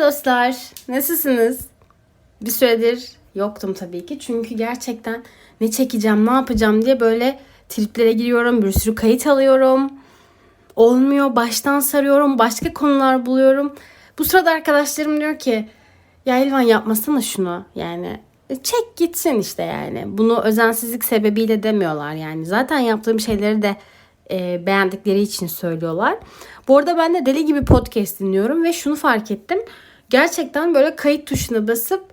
Merhaba dostlar. Nasılsınız? Bir süredir yoktum tabii ki. Çünkü gerçekten ne çekeceğim, ne yapacağım diye böyle triplere giriyorum. Bir sürü kayıt alıyorum. Olmuyor. Baştan sarıyorum. Başka konular buluyorum. Bu sırada arkadaşlarım diyor ki ya Elvan yapmasana şunu. Yani e, çek gitsin işte yani. Bunu özensizlik sebebiyle demiyorlar yani. Zaten yaptığım şeyleri de e, beğendikleri için söylüyorlar. Bu arada ben de deli gibi podcast dinliyorum ve şunu fark ettim. Gerçekten böyle kayıt tuşuna basıp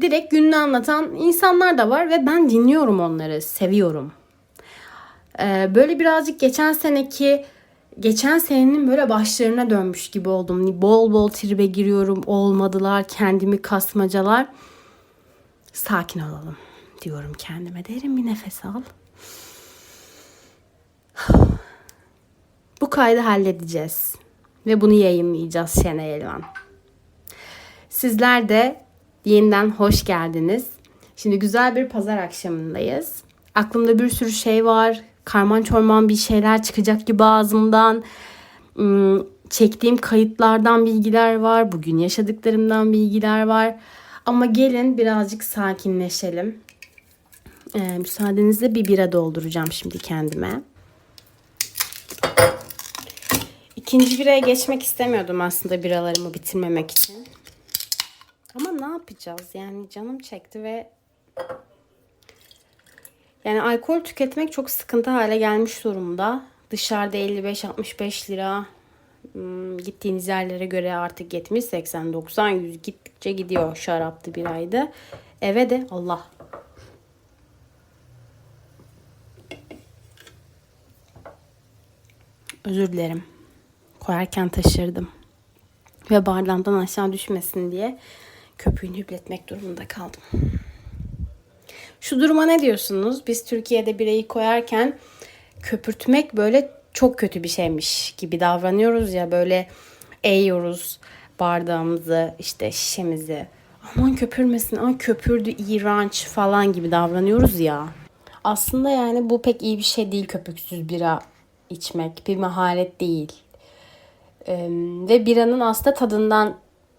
direkt gününü anlatan insanlar da var ve ben dinliyorum onları, seviyorum. Ee, böyle birazcık geçen seneki geçen senenin böyle başlarına dönmüş gibi oldum. Bol bol tribe giriyorum. Olmadılar. Kendimi kasmacalar. Sakin olalım diyorum kendime. Derin bir nefes al. Bu kaydı halledeceğiz. Ve bunu yayınlayacağız Şenay Elvan. Sizler de yeniden hoş geldiniz. Şimdi güzel bir pazar akşamındayız. Aklımda bir sürü şey var. Karman çorman bir şeyler çıkacak gibi ağzımdan. Hmm, çektiğim kayıtlardan bilgiler var. Bugün yaşadıklarımdan bilgiler var. Ama gelin birazcık sakinleşelim. Ee, müsaadenizle bir bira dolduracağım şimdi kendime. İkinci biraya geçmek istemiyordum aslında biralarımı bitirmemek için. Ama ne yapacağız? Yani canım çekti ve yani alkol tüketmek çok sıkıntı hale gelmiş durumda. Dışarıda 55-65 lira hmm, gittiğiniz yerlere göre artık 70, 80, 90, 100 gittikçe gidiyor şaraplı bir ayda. Eve de Allah Özür dilerim. Koyarken taşırdım. Ve bardağımdan aşağı düşmesin diye köpüğünü hüpletmek durumunda kaldım. Şu duruma ne diyorsunuz? Biz Türkiye'de bireyi koyarken köpürtmek böyle çok kötü bir şeymiş gibi davranıyoruz ya böyle eğiyoruz bardağımızı işte şişemizi aman köpürmesin ama köpürdü iğrenç falan gibi davranıyoruz ya. Aslında yani bu pek iyi bir şey değil köpüksüz bira içmek bir maharet değil. Ee, ve biranın aslında tadından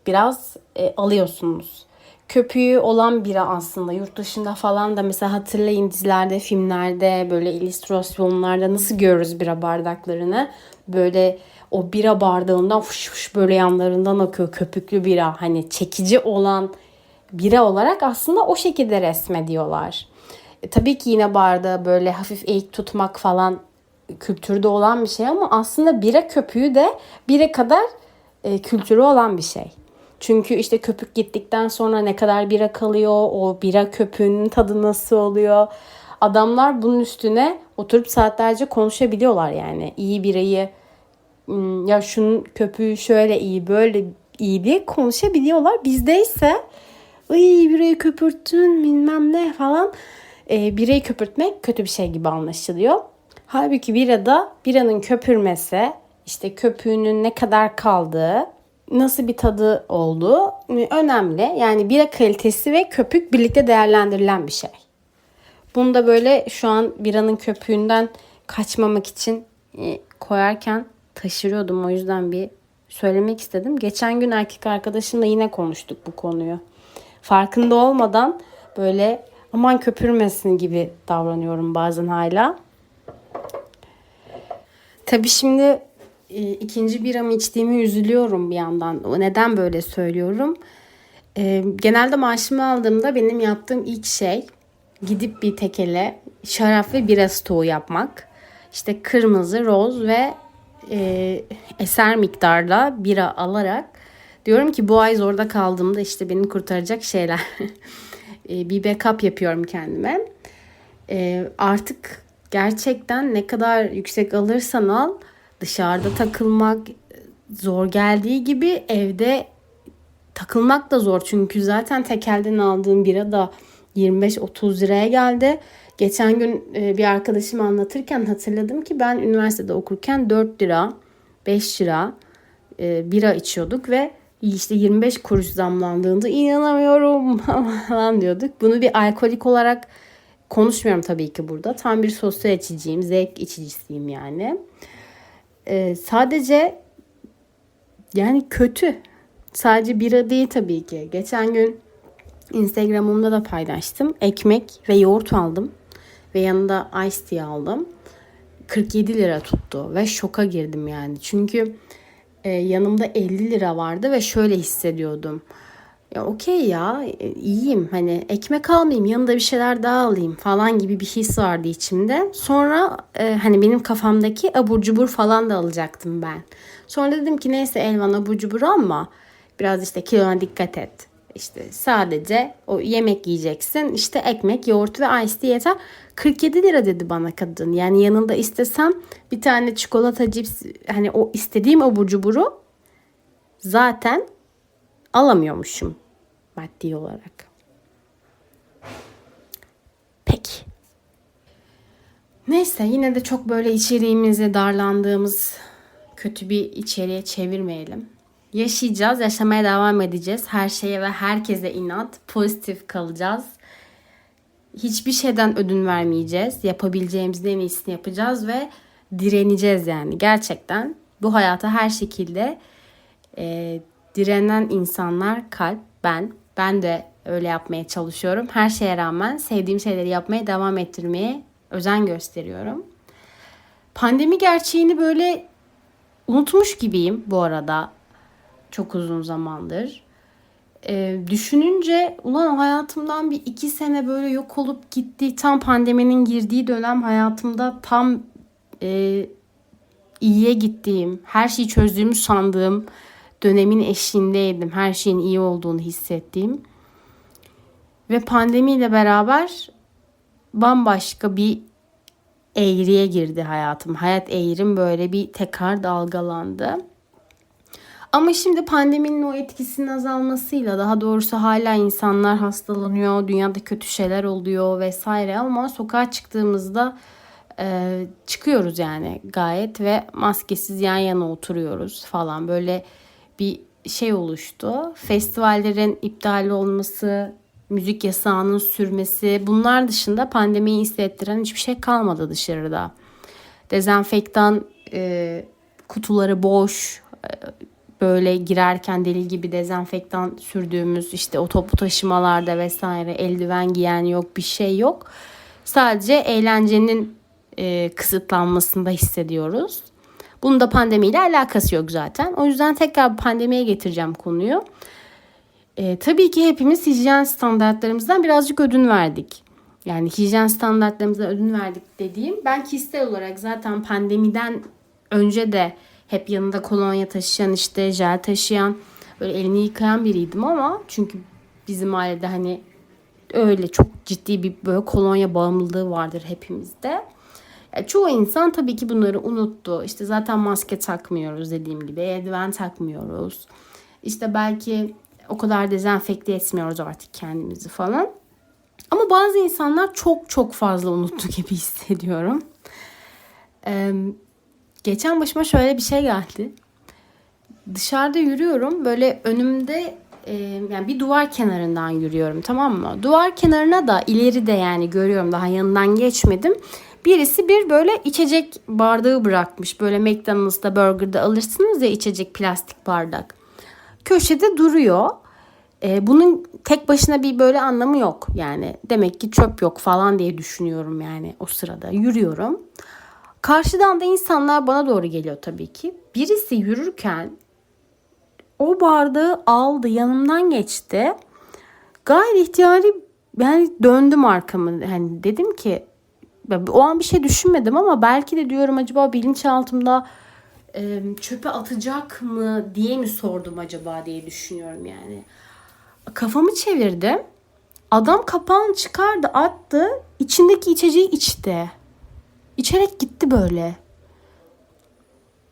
biraz e, alıyorsunuz. Köpüğü olan bira aslında yurt dışında falan da mesela hatırlayın dizilerde, filmlerde, böyle illüstrasyonlarda nasıl görürüz bira bardaklarını. Böyle o bira bardağından fış fış böyle yanlarından akıyor köpüklü bira. Hani çekici olan bira olarak aslında o şekilde resmediyorlar. E, tabii ki yine bardağı böyle hafif eğik tutmak falan kültürde olan bir şey ama aslında bira köpüğü de bire kadar e, kültürü olan bir şey. Çünkü işte köpük gittikten sonra ne kadar bira kalıyor, o bira köpüğünün tadı nasıl oluyor. Adamlar bunun üstüne oturup saatlerce konuşabiliyorlar yani. iyi birayı ya şunun köpüğü şöyle iyi böyle iyi diye konuşabiliyorlar. Bizde ise iyi birayı köpürttün bilmem ne falan. E, birayı köpürtmek kötü bir şey gibi anlaşılıyor. Halbuki birada biranın köpürmesi, işte köpüğünün ne kadar kaldığı, nasıl bir tadı olduğu önemli. Yani bira kalitesi ve köpük birlikte değerlendirilen bir şey. Bunu da böyle şu an biranın köpüğünden kaçmamak için e, koyarken taşırıyordum. O yüzden bir söylemek istedim. Geçen gün erkek arkadaşımla yine konuştuk bu konuyu. Farkında olmadan böyle aman köpürmesin gibi davranıyorum bazen hala. Tabii şimdi e, ikinci biramı içtiğimi üzülüyorum bir yandan. Neden böyle söylüyorum? E, genelde maaşımı aldığımda benim yaptığım ilk şey gidip bir tekele şarap ve bira stoğu yapmak. İşte kırmızı, roz ve e, eser miktarda bira alarak diyorum ki bu ay zorda kaldığımda işte beni kurtaracak şeyler. e, bir backup yapıyorum kendime. E, artık gerçekten ne kadar yüksek alırsan al dışarıda takılmak zor geldiği gibi evde takılmak da zor. Çünkü zaten tekelden aldığım bira da 25-30 liraya geldi. Geçen gün e, bir arkadaşım anlatırken hatırladım ki ben üniversitede okurken 4 lira, 5 lira e, bira içiyorduk ve işte 25 kuruş zamlandığında inanamıyorum falan diyorduk. Bunu bir alkolik olarak konuşmuyorum tabii ki burada. Tam bir sosyal içiciyim, zevk içicisiyim yani. Ee, sadece yani kötü. Sadece bira değil tabii ki. Geçen gün Instagram'ımda da paylaştım. Ekmek ve yoğurt aldım. Ve yanında ice tea aldım. 47 lira tuttu ve şoka girdim yani. Çünkü e, yanımda 50 lira vardı ve şöyle hissediyordum. Ya okey ya e, iyiyim hani ekmek almayayım yanında bir şeyler daha alayım falan gibi bir his vardı içimde. Sonra e, hani benim kafamdaki abur cubur falan da alacaktım ben. Sonra dedim ki neyse Elvan abur cubur ama biraz işte kilona dikkat et. İşte sadece o yemek yiyeceksin. İşte ekmek, yoğurt ve ice tea yeter. 47 lira dedi bana kadın. Yani yanında istesem bir tane çikolata cips hani o istediğim abur cuburu zaten alamıyormuşum maddi olarak. Peki. Neyse yine de çok böyle içeriğimizi darlandığımız kötü bir içeriğe çevirmeyelim. Yaşayacağız, yaşamaya devam edeceğiz. Her şeye ve herkese inat, pozitif kalacağız. Hiçbir şeyden ödün vermeyeceğiz. Yapabileceğimizin en iyisini yapacağız ve direneceğiz yani. Gerçekten bu hayata her şekilde e, direnen insanlar kalp, ben. Ben de öyle yapmaya çalışıyorum. Her şeye rağmen sevdiğim şeyleri yapmaya devam ettirmeye özen gösteriyorum. Pandemi gerçeğini böyle unutmuş gibiyim bu arada çok uzun zamandır. Ee, düşününce ulan hayatımdan bir iki sene böyle yok olup gitti. Tam pandeminin girdiği dönem hayatımda tam e, iyiye gittiğim, her şeyi çözdüğümü sandığım dönemin eşiğindeydim. Her şeyin iyi olduğunu hissettiğim. Ve pandemiyle beraber bambaşka bir eğriye girdi hayatım. Hayat eğrim böyle bir tekrar dalgalandı. Ama şimdi pandeminin o etkisinin azalmasıyla daha doğrusu hala insanlar hastalanıyor, dünyada kötü şeyler oluyor vesaire ama sokağa çıktığımızda e, çıkıyoruz yani gayet ve maskesiz yan yana oturuyoruz falan böyle bir şey oluştu. Festivallerin iptal olması, müzik yasağının sürmesi bunlar dışında pandemiyi hissettiren hiçbir şey kalmadı dışarıda. Dezenfektan e, kutuları boş, e, böyle girerken deli gibi dezenfektan sürdüğümüz işte o toplu taşımalarda vesaire eldiven giyen yok bir şey yok. Sadece eğlencenin e, kısıtlanmasında hissediyoruz. Bunun da pandemiyle alakası yok zaten. O yüzden tekrar pandemiye getireceğim konuyu. E, tabii ki hepimiz hijyen standartlarımızdan birazcık ödün verdik. Yani hijyen standartlarımızdan ödün verdik dediğim ben kişisel olarak zaten pandemiden önce de hep yanında kolonya taşıyan işte jel taşıyan böyle elini yıkayan biriydim ama çünkü bizim ailede hani öyle çok ciddi bir böyle kolonya bağımlılığı vardır hepimizde. Yani çoğu insan tabii ki bunları unuttu. İşte zaten maske takmıyoruz dediğim gibi. Eldiven takmıyoruz. İşte belki o kadar dezenfekte etmiyoruz artık kendimizi falan. Ama bazı insanlar çok çok fazla unuttu gibi hissediyorum. Ee, geçen başıma şöyle bir şey geldi. Dışarıda yürüyorum. Böyle önümde e, yani bir duvar kenarından yürüyorum tamam mı? Duvar kenarına da ileri de yani görüyorum daha yanından geçmedim. Birisi bir böyle içecek bardağı bırakmış. Böyle McDonald's'ta burgerda alırsınız ya içecek plastik bardak. Köşede duruyor. E, bunun tek başına bir böyle anlamı yok. Yani demek ki çöp yok falan diye düşünüyorum yani o sırada. Yürüyorum. Karşıdan da insanlar bana doğru geliyor tabii ki. Birisi yürürken o bardağı aldı yanımdan geçti. Gayri ihtiyari yani döndüm arkamı. Hani dedim ki o an bir şey düşünmedim ama belki de diyorum acaba bilinçaltımda e, çöpe atacak mı diye mi sordum acaba diye düşünüyorum yani. Kafamı çevirdim. Adam kapağını çıkardı attı. içindeki içeceği içti. İçerek gitti böyle.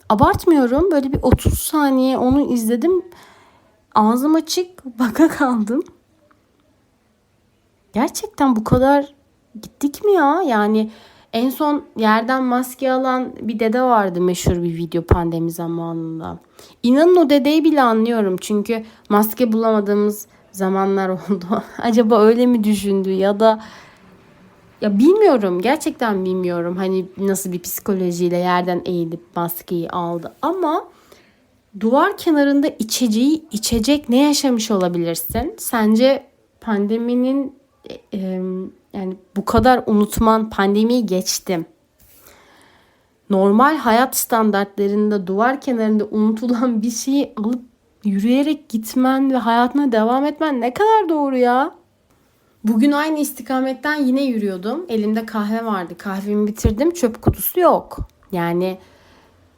Abartmıyorum. Böyle bir 30 saniye onu izledim. Ağzım açık baka kaldım. Gerçekten bu kadar gittik mi ya? Yani en son yerden maske alan bir dede vardı meşhur bir video pandemi zamanında. İnanın o dedeyi bile anlıyorum. Çünkü maske bulamadığımız zamanlar oldu. Acaba öyle mi düşündü ya da ya bilmiyorum gerçekten bilmiyorum hani nasıl bir psikolojiyle yerden eğilip maskeyi aldı ama duvar kenarında içeceği içecek ne yaşamış olabilirsin? Sence pandeminin e, e, yani bu kadar unutman pandemiyi geçtim. Normal hayat standartlarında duvar kenarında unutulan bir şeyi alıp yürüyerek gitmen ve hayatına devam etmen ne kadar doğru ya? Bugün aynı istikametten yine yürüyordum. Elimde kahve vardı. Kahvemi bitirdim. Çöp kutusu yok. Yani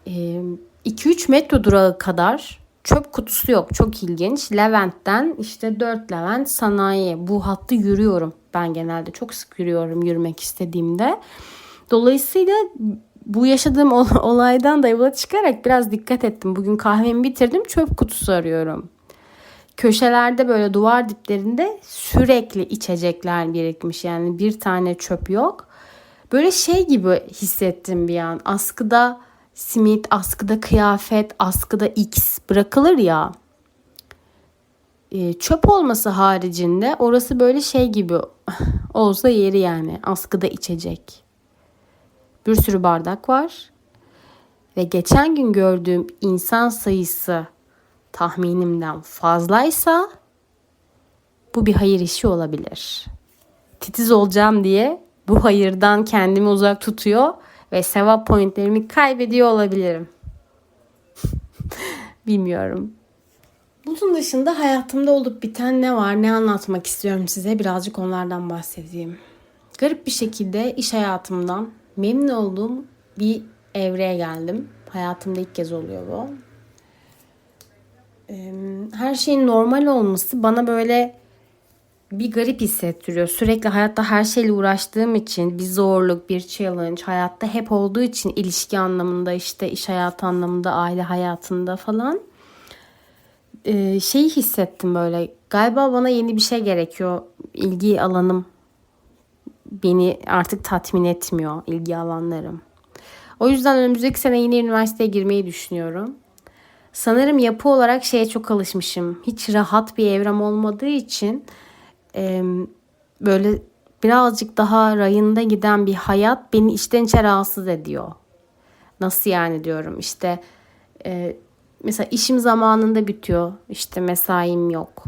2-3 metro durağı kadar çöp kutusu yok. Çok ilginç. Levent'ten işte 4 Levent sanayi. Bu hattı yürüyorum. Ben genelde çok sık yürüyorum yürümek istediğimde. Dolayısıyla bu yaşadığım olaydan da yola çıkarak biraz dikkat ettim. Bugün kahvemi bitirdim çöp kutusu arıyorum. Köşelerde böyle duvar diplerinde sürekli içecekler birikmiş. Yani bir tane çöp yok. Böyle şey gibi hissettim bir an. Askıda simit, askıda kıyafet, askıda X bırakılır ya. E, çöp olması haricinde orası böyle şey gibi olsa yeri yani askıda içecek. Bir sürü bardak var. Ve geçen gün gördüğüm insan sayısı tahminimden fazlaysa bu bir hayır işi olabilir. Titiz olacağım diye bu hayırdan kendimi uzak tutuyor ve sevap pointlerimi kaybediyor olabilirim. Bilmiyorum. Bunun dışında hayatımda olup biten ne var, ne anlatmak istiyorum size birazcık onlardan bahsedeyim. Garip bir şekilde iş hayatımdan memnun olduğum bir evreye geldim. Hayatımda ilk kez oluyor bu. Her şeyin normal olması bana böyle bir garip hissettiriyor. Sürekli hayatta her şeyle uğraştığım için bir zorluk, bir challenge hayatta hep olduğu için ilişki anlamında işte iş hayatı anlamında, aile hayatında falan ee, şeyi hissettim böyle. Galiba bana yeni bir şey gerekiyor. İlgi alanım beni artık tatmin etmiyor ilgi alanlarım. O yüzden önümüzdeki sene yine üniversiteye girmeyi düşünüyorum. Sanırım yapı olarak şeye çok alışmışım. Hiç rahat bir evrem olmadığı için e, böyle birazcık daha rayında giden bir hayat beni içten içe rahatsız ediyor. Nasıl yani diyorum işte e, mesela işim zamanında bitiyor işte mesaim yok.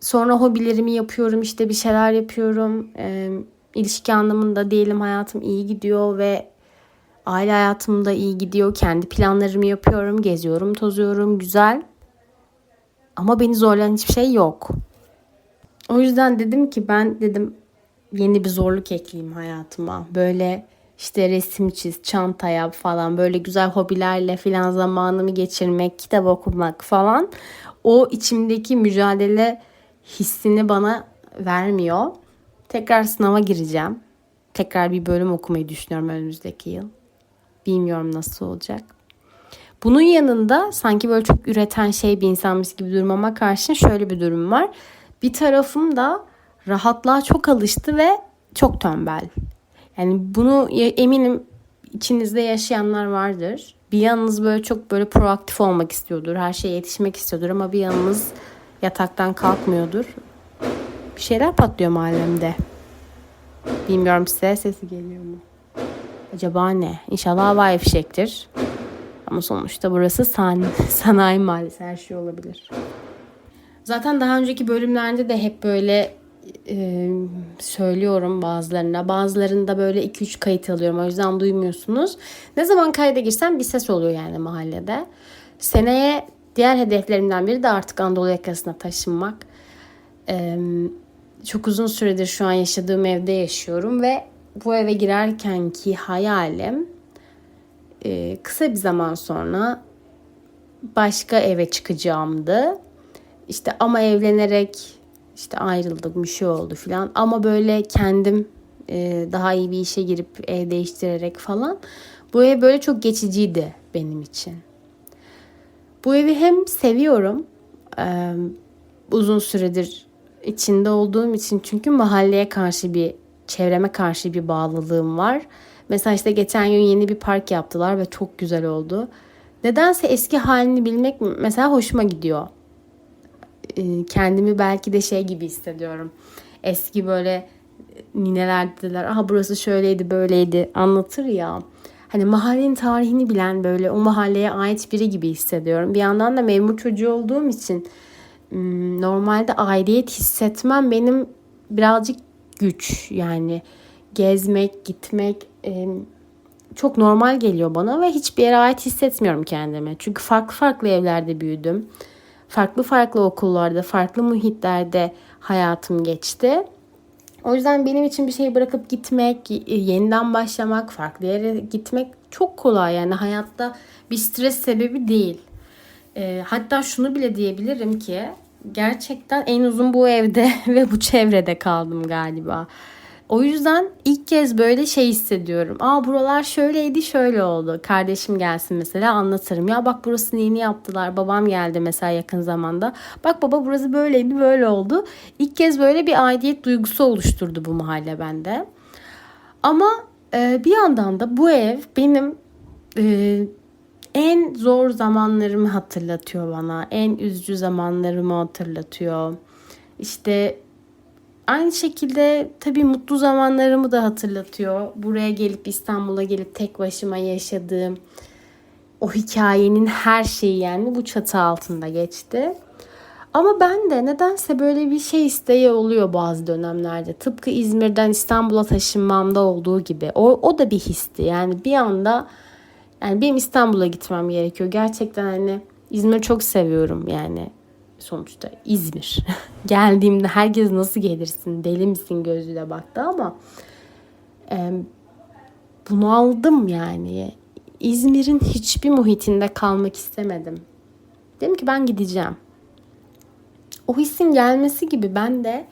Sonra hobilerimi yapıyorum işte bir şeyler yapıyorum. E, ilişki anlamında diyelim hayatım iyi gidiyor ve aile hayatımda iyi gidiyor. Kendi planlarımı yapıyorum, geziyorum, tozuyorum, güzel. Ama beni zorlayan hiçbir şey yok. O yüzden dedim ki ben dedim yeni bir zorluk ekleyeyim hayatıma. Böyle işte resim çiz, çanta yap falan böyle güzel hobilerle filan zamanımı geçirmek, kitap okumak falan. O içimdeki mücadele hissini bana vermiyor. Tekrar sınava gireceğim. Tekrar bir bölüm okumayı düşünüyorum önümüzdeki yıl. Bilmiyorum nasıl olacak. Bunun yanında sanki böyle çok üreten şey bir insanmış gibi durmama karşın şöyle bir durum var. Bir tarafım da rahatlığa çok alıştı ve çok tembel. Yani bunu eminim içinizde yaşayanlar vardır. Bir yanınız böyle çok böyle proaktif olmak istiyordur. Her şeye yetişmek istiyordur ama bir yanınız yataktan kalkmıyordur. Bir şeyler patlıyor mahallemde. Bilmiyorum size sesi geliyor mu? Acaba ne? İnşallah havai fişektir. Ama sonuçta burası san sanayi mahallesi. Her şey olabilir. Zaten daha önceki bölümlerde de hep böyle e, söylüyorum bazılarına. Bazılarında böyle 2-3 kayıt alıyorum. O yüzden duymuyorsunuz. Ne zaman kayda girsem bir ses oluyor yani mahallede. Seneye diğer hedeflerimden biri de artık Anadolu yakasına taşınmak. E, çok uzun süredir şu an yaşadığım evde yaşıyorum ve bu eve girerken ki hayalim e, kısa bir zaman sonra başka eve çıkacağımdı. İşte ama evlenerek işte ayrıldık bir şey oldu filan ama böyle kendim e, daha iyi bir işe girip ev değiştirerek falan bu ev böyle çok geçiciydi benim için. Bu evi hem seviyorum e, uzun süredir içinde olduğum için çünkü mahalleye karşı bir çevreme karşı bir bağlılığım var. Mesela işte geçen gün yeni bir park yaptılar ve çok güzel oldu. Nedense eski halini bilmek mesela hoşuma gidiyor. Ee, kendimi belki de şey gibi hissediyorum. Eski böyle nineler dediler aha burası şöyleydi böyleydi anlatır ya. hani mahallenin tarihini bilen böyle o mahalleye ait biri gibi hissediyorum. Bir yandan da memur çocuğu olduğum için normalde aidiyet hissetmem benim birazcık güç yani gezmek, gitmek e, çok normal geliyor bana ve hiçbir yere ait hissetmiyorum kendimi. Çünkü farklı farklı evlerde büyüdüm. Farklı farklı okullarda, farklı muhitlerde hayatım geçti. O yüzden benim için bir şeyi bırakıp gitmek, yeniden başlamak, farklı yere gitmek çok kolay. Yani hayatta bir stres sebebi değil. E, hatta şunu bile diyebilirim ki gerçekten en uzun bu evde ve bu çevrede kaldım galiba. O yüzden ilk kez böyle şey hissediyorum. Aa buralar şöyleydi şöyle oldu. Kardeşim gelsin mesela anlatırım. Ya bak burası yeni yaptılar. Babam geldi mesela yakın zamanda. Bak baba burası böyleydi böyle oldu. İlk kez böyle bir aidiyet duygusu oluşturdu bu mahalle bende. Ama e, bir yandan da bu ev benim e, en zor zamanlarımı hatırlatıyor bana. En üzücü zamanlarımı hatırlatıyor. İşte Aynı şekilde tabii mutlu zamanlarımı da hatırlatıyor. Buraya gelip İstanbul'a gelip tek başıma yaşadığım o hikayenin her şeyi yani bu çatı altında geçti. Ama ben de nedense böyle bir şey isteği oluyor bazı dönemlerde. Tıpkı İzmir'den İstanbul'a taşınmamda olduğu gibi. O, o da bir histi. Yani bir anda yani benim İstanbul'a gitmem gerekiyor. Gerçekten hani İzmir'i çok seviyorum yani sonuçta İzmir. Geldiğimde herkes nasıl gelirsin deli misin gözüyle baktı ama e, bunu aldım yani. İzmir'in hiçbir muhitinde kalmak istemedim. Dedim ki ben gideceğim. O hissin gelmesi gibi ben de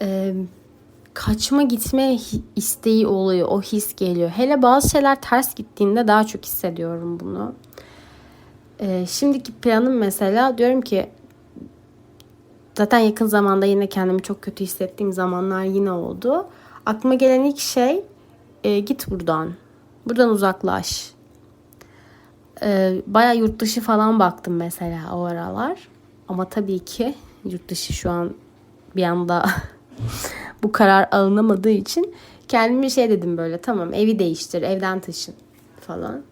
e, kaçma gitme isteği oluyor. O his geliyor. Hele bazı şeyler ters gittiğinde daha çok hissediyorum bunu. E, şimdiki planım mesela diyorum ki Zaten yakın zamanda yine kendimi çok kötü hissettiğim zamanlar yine oldu. Aklıma gelen ilk şey e, git buradan. Buradan uzaklaş. E, Baya yurt dışı falan baktım mesela o aralar. Ama tabii ki yurt dışı şu an bir anda bu karar alınamadığı için kendime şey dedim böyle tamam evi değiştir, evden taşın falan.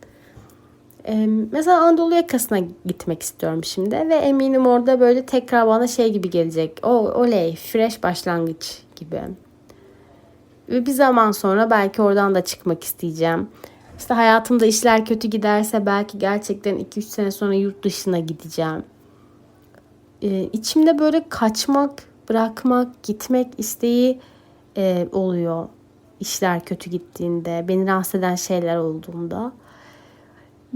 Ee, mesela Anadolu yakasına gitmek istiyorum şimdi ve eminim orada böyle tekrar bana şey gibi gelecek. O oley fresh başlangıç gibi. Ve bir zaman sonra belki oradan da çıkmak isteyeceğim. İşte hayatımda işler kötü giderse belki gerçekten 2-3 sene sonra yurt dışına gideceğim. Ee, içimde böyle kaçmak, bırakmak, gitmek isteği e, oluyor. İşler kötü gittiğinde, beni rahatsız eden şeyler olduğunda.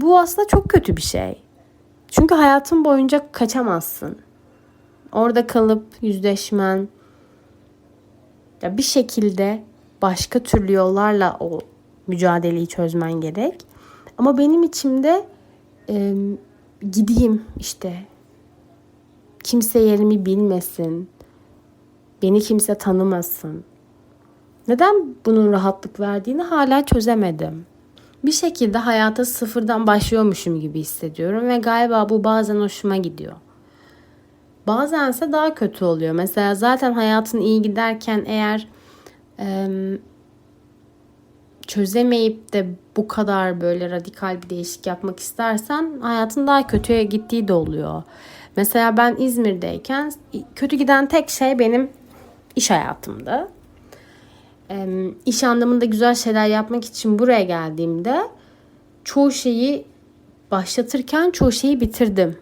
Bu aslında çok kötü bir şey. Çünkü hayatın boyunca kaçamazsın. Orada kalıp yüzleşmen ya bir şekilde başka türlü yollarla o mücadeleyi çözmen gerek. Ama benim içimde e, gideyim işte. Kimse yerimi bilmesin. Beni kimse tanımasın. Neden bunun rahatlık verdiğini hala çözemedim bir şekilde hayata sıfırdan başlıyormuşum gibi hissediyorum ve galiba bu bazen hoşuma gidiyor. Bazense daha kötü oluyor. Mesela zaten hayatın iyi giderken eğer e, çözemeyip de bu kadar böyle radikal bir değişik yapmak istersen hayatın daha kötüye gittiği de oluyor. Mesela ben İzmir'deyken kötü giden tek şey benim iş hayatımdı iş anlamında güzel şeyler yapmak için buraya geldiğimde çoğu şeyi başlatırken çoğu şeyi bitirdim.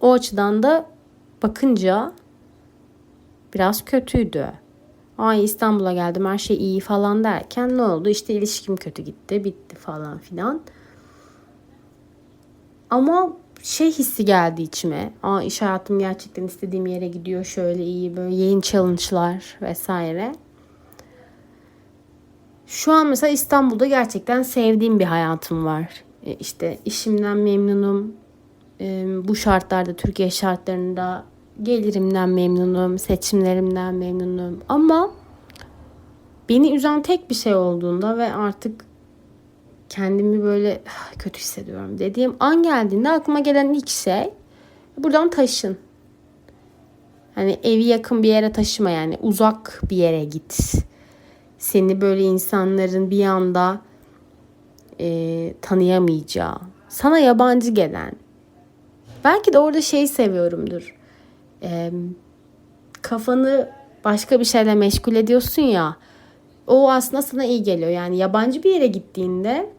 O açıdan da bakınca biraz kötüydü. Ay İstanbul'a geldim her şey iyi falan derken ne oldu? İşte ilişkim kötü gitti, bitti falan filan. Ama şey hissi geldi içime. Aa iş hayatım gerçekten istediğim yere gidiyor. Şöyle iyi böyle yayın challenge'lar vesaire. Şu an mesela İstanbul'da gerçekten sevdiğim bir hayatım var. E işte işimden memnunum. E, bu şartlarda, Türkiye şartlarında gelirimden memnunum, seçimlerimden memnunum. Ama beni üzen tek bir şey olduğunda ve artık kendimi böyle ah, kötü hissediyorum dediğim an geldiğinde aklıma gelen ilk şey buradan taşın. Hani evi yakın bir yere taşıma yani uzak bir yere git. seni böyle insanların bir anda e, tanıyamayacağı, sana yabancı gelen. Belki de orada şeyi seviyorumdur. E, kafanı başka bir şeyle meşgul ediyorsun ya. O aslında sana iyi geliyor. Yani yabancı bir yere gittiğinde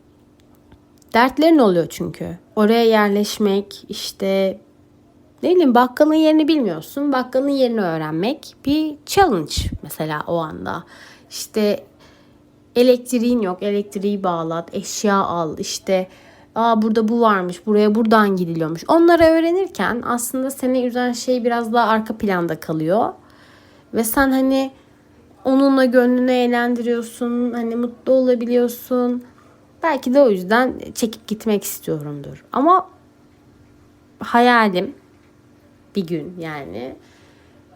dertlerin oluyor çünkü. Oraya yerleşmek, işte ne bileyim bakkalın yerini bilmiyorsun. Bakkalın yerini öğrenmek bir challenge mesela o anda. İşte elektriğin yok, elektriği bağlat, eşya al, işte Aa burada bu varmış, buraya buradan gidiliyormuş. Onları öğrenirken aslında seni üzen şey biraz daha arka planda kalıyor. Ve sen hani onunla gönlünü eğlendiriyorsun, hani mutlu olabiliyorsun. Belki de o yüzden çekip gitmek istiyorumdur. Ama hayalim bir gün yani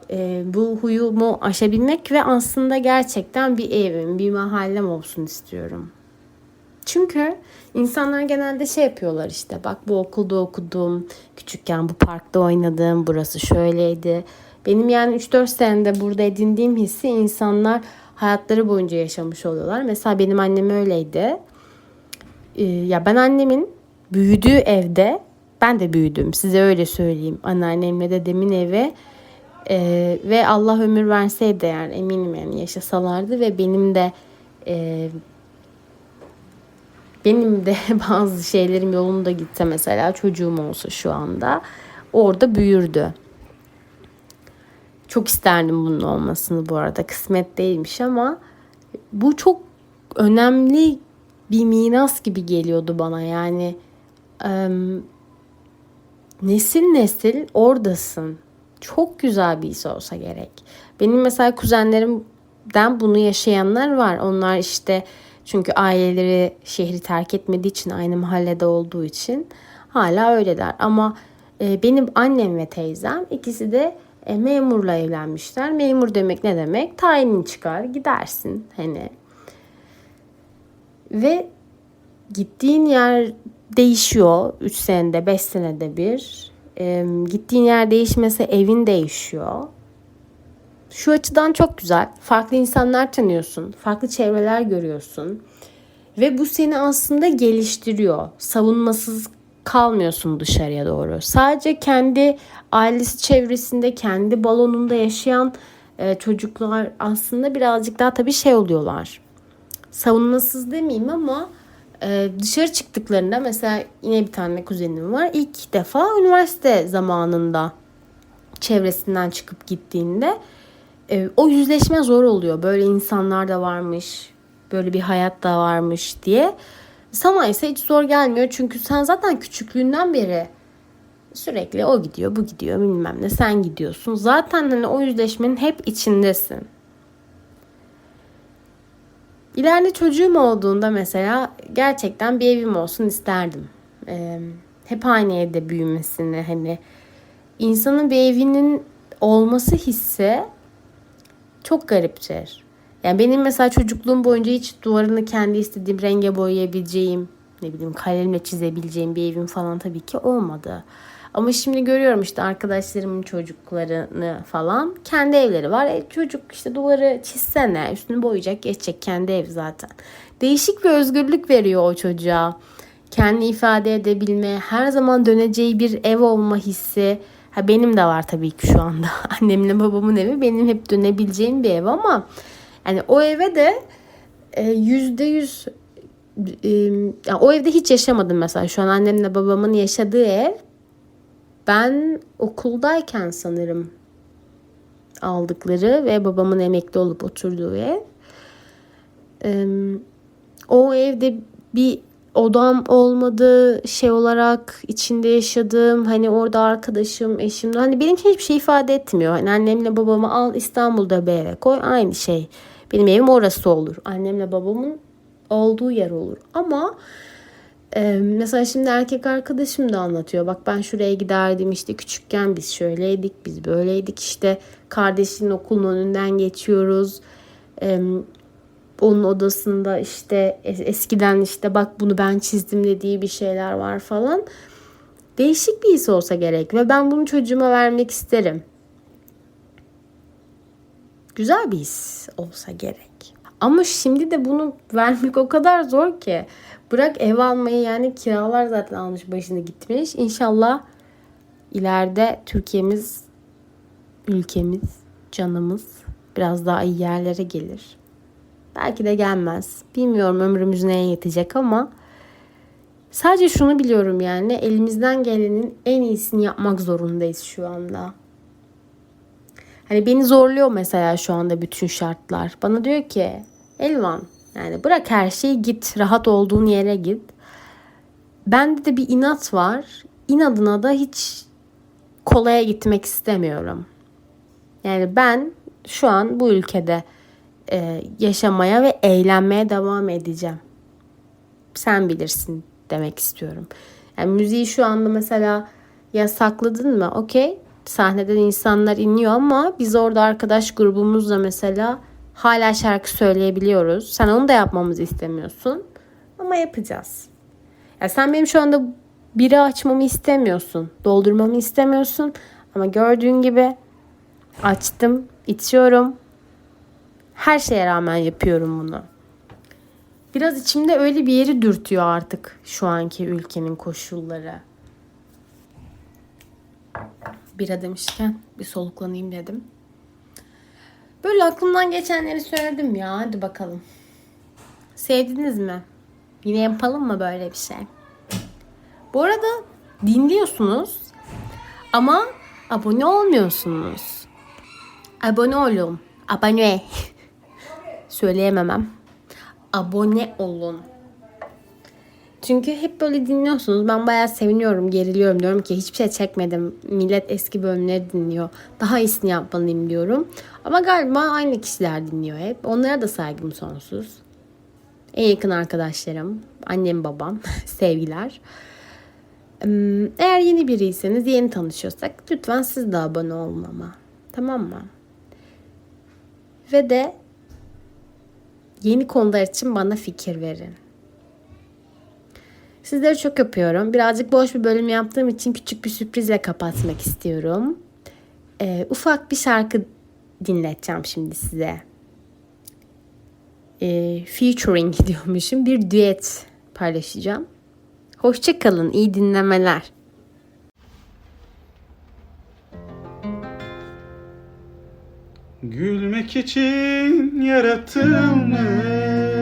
e, bu huyumu aşabilmek ve aslında gerçekten bir evim, bir mahallem olsun istiyorum. Çünkü insanlar genelde şey yapıyorlar işte bak bu okulda okudum, küçükken bu parkta oynadım, burası şöyleydi. Benim yani 3-4 senede burada edindiğim hissi insanlar hayatları boyunca yaşamış oluyorlar. Mesela benim annem öyleydi. Ee, ya ben annemin büyüdüğü evde ben de büyüdüm size öyle söyleyeyim. Anneannemle dedemin evi ee, ve Allah ömür verseydi yani eminim yani yaşasalardı ve benim de e, benim de bazı şeylerim yolunda gitse mesela çocuğum olsa şu anda orada büyürdü. Çok isterdim bunun olmasını bu arada. Kısmet değilmiş ama bu çok önemli bir miras gibi geliyordu bana. Yani e, nesil nesil oradasın. Çok güzel bir his olsa gerek. Benim mesela kuzenlerimden bunu yaşayanlar var. Onlar işte çünkü aileleri şehri terk etmediği için aynı mahallede olduğu için hala öyleler. Ama e, benim annem ve teyzem ikisi de e, memurla evlenmişler. Memur demek ne demek? Tayinin çıkar gidersin hani. Ve gittiğin yer değişiyor 3 senede 5 senede bir. E, gittiğin yer değişmese evin değişiyor. Şu açıdan çok güzel. Farklı insanlar tanıyorsun. Farklı çevreler görüyorsun. Ve bu seni aslında geliştiriyor. Savunmasız kalmıyorsun dışarıya doğru. Sadece kendi ailesi çevresinde, kendi balonunda yaşayan e, çocuklar aslında birazcık daha tabii şey oluyorlar. Savunmasız demeyeyim ama e, dışarı çıktıklarında mesela yine bir tane kuzenim var. İlk defa üniversite zamanında çevresinden çıkıp gittiğinde e, o yüzleşme zor oluyor. Böyle insanlar da varmış, böyle bir hayat da varmış diye. Sana ise hiç zor gelmiyor çünkü sen zaten küçüklüğünden beri sürekli o gidiyor, bu gidiyor, bilmem ne sen gidiyorsun. Zaten hani o yüzleşmenin hep içindesin. İleride çocuğum olduğunda mesela gerçekten bir evim olsun isterdim. Ee, hep aynı evde büyümesini hani insanın bir evinin olması hissi çok gariptir. Yani benim mesela çocukluğum boyunca hiç duvarını kendi istediğim renge boyayabileceğim, ne bileyim kalemle çizebileceğim bir evim falan tabii ki olmadı. Ama şimdi görüyorum işte arkadaşlarımın çocuklarını falan. Kendi evleri var. E, çocuk işte duvarı çizsene. Üstünü boyayacak geçecek kendi ev zaten. Değişik bir özgürlük veriyor o çocuğa. Kendi ifade edebilme, her zaman döneceği bir ev olma hissi. Ha benim de var tabii ki şu anda. Annemle babamın evi benim hep dönebileceğim bir ev ama yani o eve de e, yüzde yüz e, o evde hiç yaşamadım mesela. Şu an annemle babamın yaşadığı ev ben okuldayken sanırım aldıkları ve babamın emekli olup oturduğu ev. O evde bir odam olmadı şey olarak içinde yaşadığım hani orada arkadaşım eşim hani benim hiçbir şey ifade etmiyor. Hani annemle babamı al İstanbul'da bir eve koy aynı şey. Benim evim orası olur. Annemle babamın olduğu yer olur. Ama e, mesela şimdi erkek arkadaşım da anlatıyor. Bak ben şuraya giderdim işte küçükken biz şöyleydik biz böyleydik işte kardeşinin okulun önünden geçiyoruz. E, onun odasında işte eskiden işte bak bunu ben çizdim dediği bir şeyler var falan. Değişik bir his olsa gerek ve ben bunu çocuğuma vermek isterim. Güzel bir his olsa gerek. Ama şimdi de bunu vermek o kadar zor ki. Bırak ev almayı yani kiralar zaten almış başını gitmiş. İnşallah ileride Türkiye'miz, ülkemiz, canımız biraz daha iyi yerlere gelir. Belki de gelmez. Bilmiyorum ömrümüz neye yetecek ama sadece şunu biliyorum yani elimizden gelenin en iyisini yapmak zorundayız şu anda. Hani beni zorluyor mesela şu anda bütün şartlar. Bana diyor ki Elvan yani bırak her şeyi git rahat olduğun yere git. Bende de bir inat var. İnadına da hiç kolaya gitmek istemiyorum. Yani ben şu an bu ülkede e, yaşamaya ve eğlenmeye devam edeceğim. Sen bilirsin demek istiyorum. Yani müziği şu anda mesela yasakladın mı? Okey. Sahneden insanlar iniyor ama biz orada arkadaş grubumuzla mesela hala şarkı söyleyebiliyoruz. Sen onu da yapmamızı istemiyorsun. Ama yapacağız. Ya sen benim şu anda biri açmamı istemiyorsun. Doldurmamı istemiyorsun. Ama gördüğün gibi açtım, içiyorum. Her şeye rağmen yapıyorum bunu. Biraz içimde öyle bir yeri dürtüyor artık şu anki ülkenin koşulları. Bira demişken bir soluklanayım dedim. Böyle aklımdan geçenleri söyledim ya. Hadi bakalım. Sevdiniz mi? Yine yapalım mı böyle bir şey? Bu arada dinliyorsunuz ama abone olmuyorsunuz. Abone olun. Abone. Söyleyememem. Abone olun. Çünkü hep böyle dinliyorsunuz. Ben bayağı seviniyorum, geriliyorum. Diyorum ki hiçbir şey çekmedim. Millet eski bölümleri dinliyor. Daha iyisini yapmalıyım diyorum. Ama galiba aynı kişiler dinliyor hep. Onlara da saygım sonsuz. En yakın arkadaşlarım, annem babam, sevgiler. Hmm, Eğer yeni biriyseniz, yeni tanışıyorsak lütfen siz de abone olmama. Tamam mı? Ve de yeni konular için bana fikir verin. Sizleri çok öpüyorum. Birazcık boş bir bölüm yaptığım için küçük bir sürprizle kapatmak istiyorum. Ee, ufak bir şarkı dinleteceğim şimdi size. Ee, featuring diyormuşum. Bir düet paylaşacağım. Hoşçakalın. iyi dinlemeler. Gülmek için yaratılmış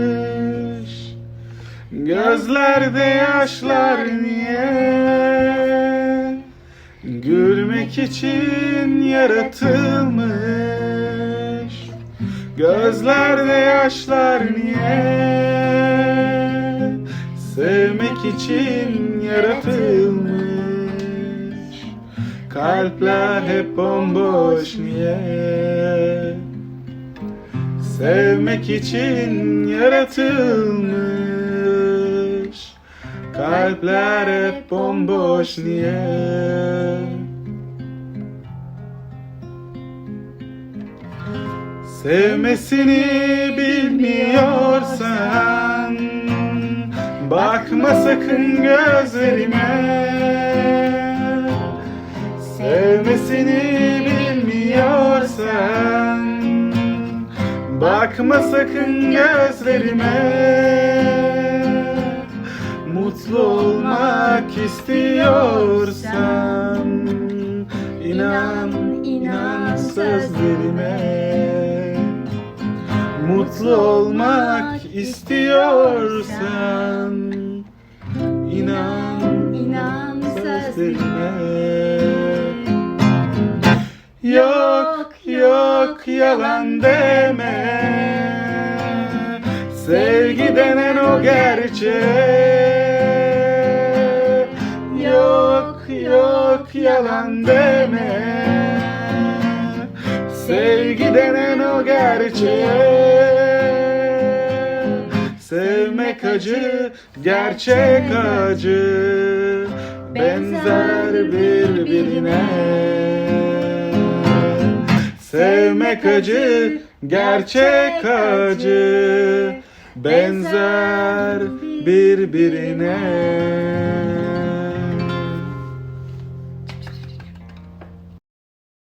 Gözlerde yaşlar niye? Gülmek için yaratılmış. Gözlerde yaşlar niye? Sevmek için yaratılmış. Kalpler hep bomboş niye? Sevmek için yaratılmış Kalpler hep bomboş niye Sevmesini bilmiyorsan Bakma sakın gözlerime. Sevmesini bilmiyorsan Bakma sakın gözlerime Mutlu olmak istiyorsan İnan, inan sözlerime. Mutlu olmak istiyorsan İnan, İnan sözlerime. Yok yok yalan deme. Sevgi denen o gerçek yalan deme. Sevgi denen o gerçek Sevmek acı, gerçek acı. Benzer birbirine. Sevmek acı, gerçek acı. Benzer birbirine